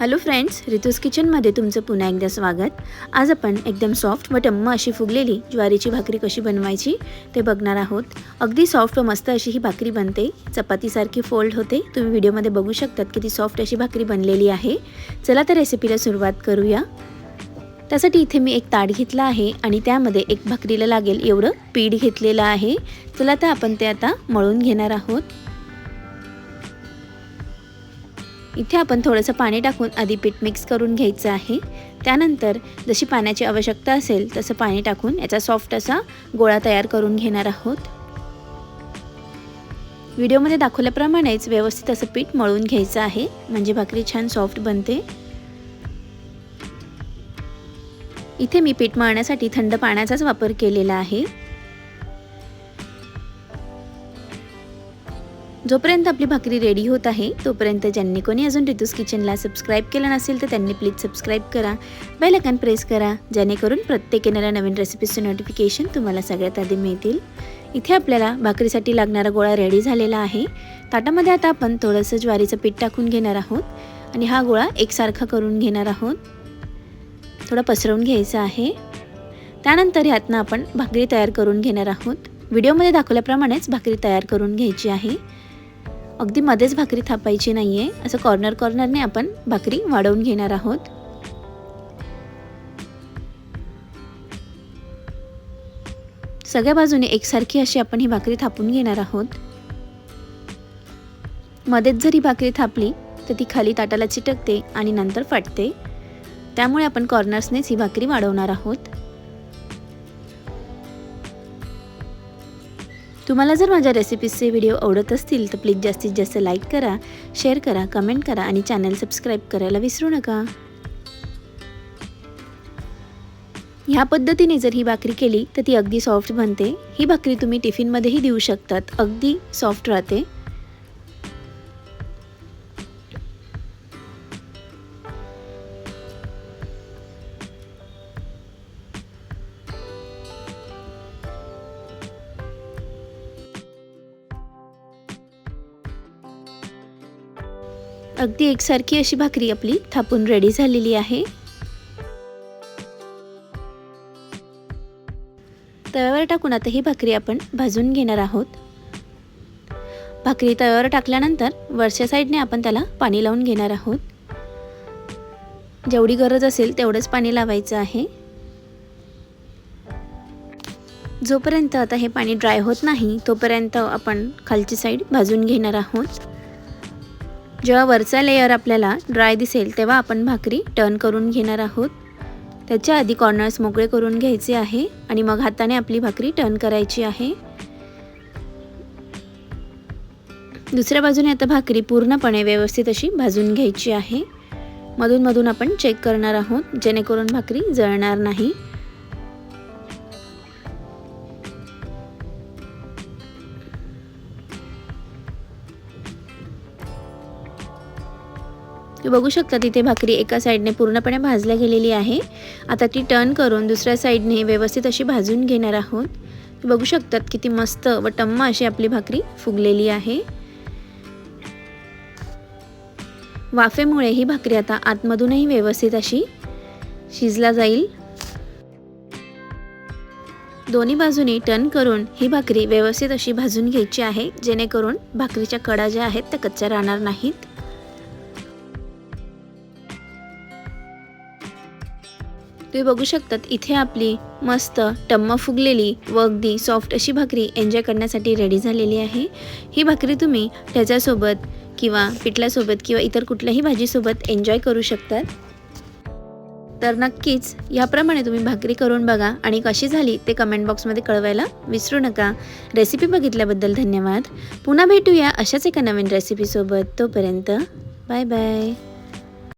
Hello friends रितूस किचनमध्ये तुमचं पुन्हा एकदा स्वागत. आज आपण एकदम सॉफ्ट व टम्म अशी फुगलेली ज्वारीची भाकरी कशी बनवायची ते बघणार आहोत. अगदी सॉफ्ट व मस्त अशी ही भाकरी बनते. चपातीसारखी फोल्ड होते. तुम्ही व्हिडिओमध्ये बघू शकतात किती सॉफ्ट अशी भाकरी बनलेली आहे. चला तर रेसिपीला सुरुवात करूया. त्यासाठी इथे मी एक ताट घेतला आहे आणि त्यामध्ये एक भाकरीला लागेल एवढं पीठ घेतलेलं आहे. चला तर आपण ते आता मळून घेणार आहोत. इथे आपण थोडंसं पाणी टाकून आधी पीठ मिक्स करून घ्यायचं आहे. त्यानंतर जशी पाण्याची आवश्यकता असेल तसं पाणी टाकून याचा सॉफ्ट असा गोळा तयार करून घेणार आहोत. व्हिडिओमध्ये दाखवल्याप्रमाणेच व्यवस्थित असं पीठ मळून घ्यायचं आहे. म्हणजे भाकरी छान सॉफ्ट बनते. इथे मी पीठ मळण्यासाठी थंड पाण्याचाच वापर केलेला आहे. जोपर्यंत आपली भाकरी रेडी होत आहे तोपर्यंत ज्यांनी कोणी अजून रितूस किचनला सबस्क्राईब केलं नसेल तर त्यांनी प्लीज सबस्क्राईब करा. बेल आयकॉन प्रेस करा जेणेकरून प्रत्येक येणाऱ्या नवीन रेसिपीचं नोटिफिकेशन तुम्हाला सगळ्यात आधी मिळतील. इथे आपल्याला भाकरीसाठी लागणारा गोळा रेडी झालेला आहे. ताटामध्ये आता आपण थोडंसं ज्वारीचं पीठ टाकून घेणार आहोत आणि हा गोळा एकसारखा करून घेणार आहोत. थोडा पसरवून घ्यायचा आहे. त्यानंतर ह्यातनं आपण भाकरी तयार करून घेणार आहोत. व्हिडिओमध्ये दाखवल्याप्रमाणेच भाकरी तयार करून घ्यायची आहे. अगदी मध्येच भाकरी थापायची नाही आहे असं कॉर्नर कॉर्नरने आपण भाकरी वाढवून घेणार आहोत. सगळ्या बाजूने एकसारखी अशी आपण ही भाकरी थापून घेणार आहोत. मध्येच जरी भाकरी थापली तर ती खाली ताटाला चिटकते आणि नंतर फाटते. त्यामुळे आपण कॉर्नर्सनेच ही भाकरी वाढवणार आहोत. तुम्हाला जर माझ्या रेसिपीजचे व्हिडिओ आवडत असतील तर प्लीज जास्तीत जास्त लाईक करा शेअर करा कमेंट करा आणि चॅनल सबस्क्राईब करायला विसरू नका. ह्या पद्धतीने जर ही भाकरी केली तर ती अगदी सॉफ्ट बनते. ही भाकरी तुम्ही टिफिनमध्येही देऊ शकतात. अगदी सॉफ्ट राहते. अगदी एकसारखी अशी भाकरी आपली थापून रेडी झालेली आहे. तव्यावर टाकून आता ही भाकरी आपण भाजून घेणार आहोत. भाकरी तव्यावर टाकल्यानंतर वरच्या साईडने आपण त्याला पाणी लावून घेणार आहोत. जेवढी गरज असेल तेवढंच पाणी लावायचं आहे. जोपर्यंत आता हे पाणी ड्राय होत नाही तोपर्यंत आपण खालची साईड भाजून घेणार आहोत. जेव्हा वरचा लेयर आपल्याला ड्राय दिसेल तेव्हा आपण भाकरी टर्न करून घेणार आहोत. त्याच्या आधी कॉर्नर्स मोकळे करून घ्यायचे आहे आणि मग हाताने आपली भाकरी टर्न करायची आहे. दुसऱ्या बाजूने आता भाकरी पूर्णपणे व्यवस्थित अशी भाजून घ्यायची आहे. मधून मधून आपण चेक करणार आहोत जेणेकरून भाकरी जळणार नाही. तुम्ही बघू शकता तिथे भाकरी एका साईडने पूर्णपणे भाजल्या गेलेली आहे. आता ती टर्न करून दुसऱ्या साईडने व्यवस्थित अशी भाजून घेणार आहोत. तुम्ही बघू शकतात किती मस्त व टम्मा अशी आपली भाकरी फुगलेली आहे. वाफेमुळे ही भाकरी आता आतमधूनही व्यवस्थित अशी शिजला जाईल. दोन्ही बाजूनी टर्न करून ही भाकरी व्यवस्थित अशी भाजून घ्यायची आहे जेणेकरून भाकरीच्या कडा ज्या आहेत त्या कच्च्या राहणार नाहीत. तुम्ही बघू शकतात इथे आपली मस्त टम्म फुगलेली व अगदी सॉफ्ट अशी भाकरी एन्जॉय करण्यासाठी रेडी झालेली आहे. ही भाकरी तुम्ही त्याच्यासोबत किंवा पिठल्यासोबत किंवा इतर कुठल्याही भाजीसोबत एन्जॉय करू शकतात. तर नक्कीच याप्रमाणे तुम्ही भाकरी करून बघा आणि कशी झाली ते कमेंट बॉक्समध्ये कळवायला विसरू नका. रेसिपी बघितल्याबद्दल धन्यवाद. पुन्हा भेटूया अशाच एका नवीन रेसिपीसोबत तोपर्यंत बाय बाय